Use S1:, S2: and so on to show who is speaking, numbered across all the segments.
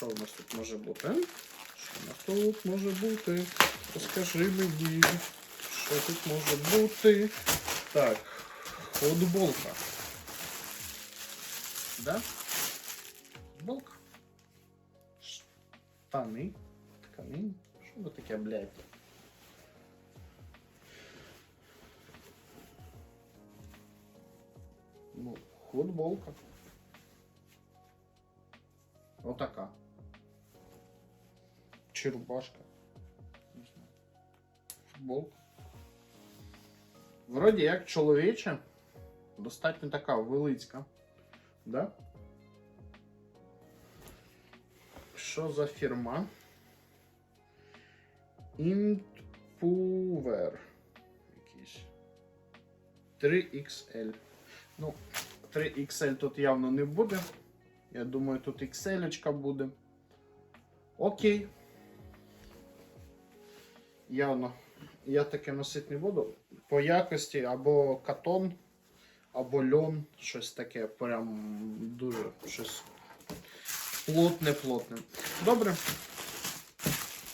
S1: Що у нас тут може бути? Що у нас тут може бути? Розкажи мені, що тут може бути? Так, футболка. Да? Футболка. Штани. Ткани. Що ви таке, блядь? Ну, футболка. Отака. Чи рубашка. Не знаю. Футболка. Вроді як чоловіча. Достатньо така велицька. Да? Що за фірма? Intpuver. Якийсь. 3XL. Ну, 3XL тут явно не буде. Я думаю, тут XL буде. Окей. Явно. Я таке носити не буду. По якості або катон, або льон, щось таке. Прям дуже щось плотне-плотне. Добре.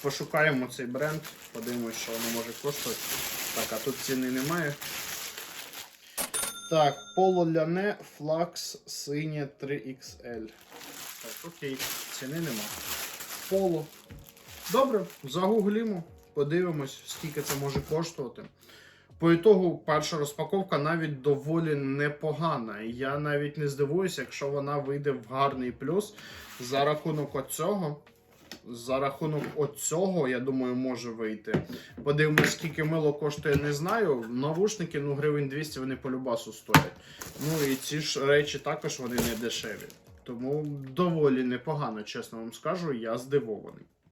S1: Пошукаємо цей бренд, подивимось, що воно може коштувати. Так, а тут ціни немає. Так, поло ляне, флакс, синє 3XL. Так, окей, ціни нема. Поло. Добре, загуглімо, подивимось, скільки це може коштувати. По ітогу, перша розпаковка навіть доволі непогана. Я навіть не здивуюся, якщо вона вийде в гарний плюс за рахунок оцього. За рахунок оцього, я думаю, може вийти. Подивимось, скільки мило коштує, не знаю. Навушники, ну, гривень 200 вони по любасу стоять. Ну і ці ж речі також вони не дешеві. Тому доволі непогано, чесно вам скажу, я здивований.